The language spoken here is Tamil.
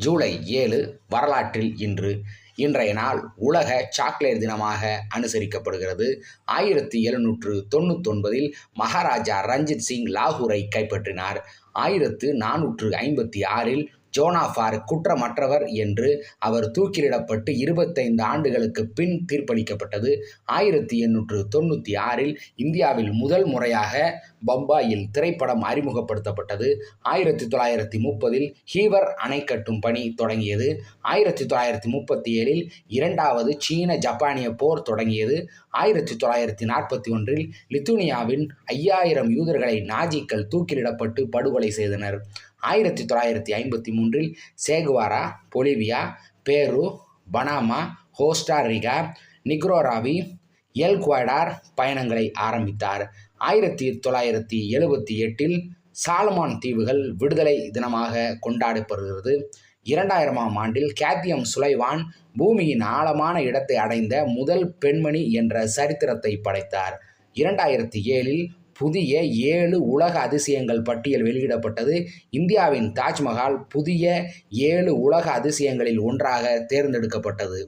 ஜூலை ஏழு வரலாற்றில் இன்று. இன்றைய நாள் உலக சாக்லேட் தினமாக அனுசரிக்கப்படுகிறது. ஆயிரத்தி எழுநூற்று தொண்ணூத்தொன்பதில் மகாராஜா ரஞ்சித் சிங் லாகூரை கைப்பற்றினார். ஆயிரத்து நானூற்று ஐம்பத்தி ஆறில் ஜோனாஃபார் குற்றமற்றவர் என்று அவர் தூக்கிலிடப்பட்டு இருபத்தைந்து ஆண்டுகளுக்கு பின் தீர்ப்பளிக்கப்பட்டது. ஆயிரத்தி எண்ணூற்று தொண்ணூற்றி ஆறில் இந்தியாவில் முதல் முறையாக பம்பாயில் திரைப்படம் அறிமுகப்படுத்தப்பட்டது. ஆயிரத்தி தொள்ளாயிரத்தி முப்பதில் ஹீவர் அணை கட்டும் பணி தொடங்கியது. ஆயிரத்தி தொள்ளாயிரத்தி முப்பத்தி ஏழில் இரண்டாவது சீன ஜப்பானிய போர் தொடங்கியது. ஆயிரத்தி தொள்ளாயிரத்தி நாற்பத்தி ஒன்றில் லித்துனியாவின் ஐயாயிரம் யூதர்களை நாஜிக்கள் தூக்கிலிடப்பட்டு படுகொலை செய்தனர். ஆயிரத்தி தொள்ளாயிரத்தி ஐம்பத்தி மூன்றில் Che Guevara Bolivia Peru Panama Costa Rica Nicaragua Ecuador பயணங்களை ஆரம்பித்தார். ஆயிரத்தி தொள்ளாயிரத்தி எழுபத்தி எட்டில் சாலமான் தீவுகள் விடுதலை தினமாக கொண்டாடப்படுகிறது. இரண்டாயிரமாம் ஆண்டில் கேத்தியம் சுலைவான் பூமியின் ஆழமான இடத்தை அடைந்த முதல் பெண்மணி என்ற சரித்திரத்தை படைத்தார். இரண்டாயிரத்தி ஏழில் புதிய ஏழு உலக அதிசயங்கள் பட்டியல் வெளியிடப்பட்டது. இந்தியாவின் தாஜ்மஹால் புதிய ஏழு உலக அதிசயங்களில் ஒன்றாக தேர்ந்தெடுக்கப்பட்டது.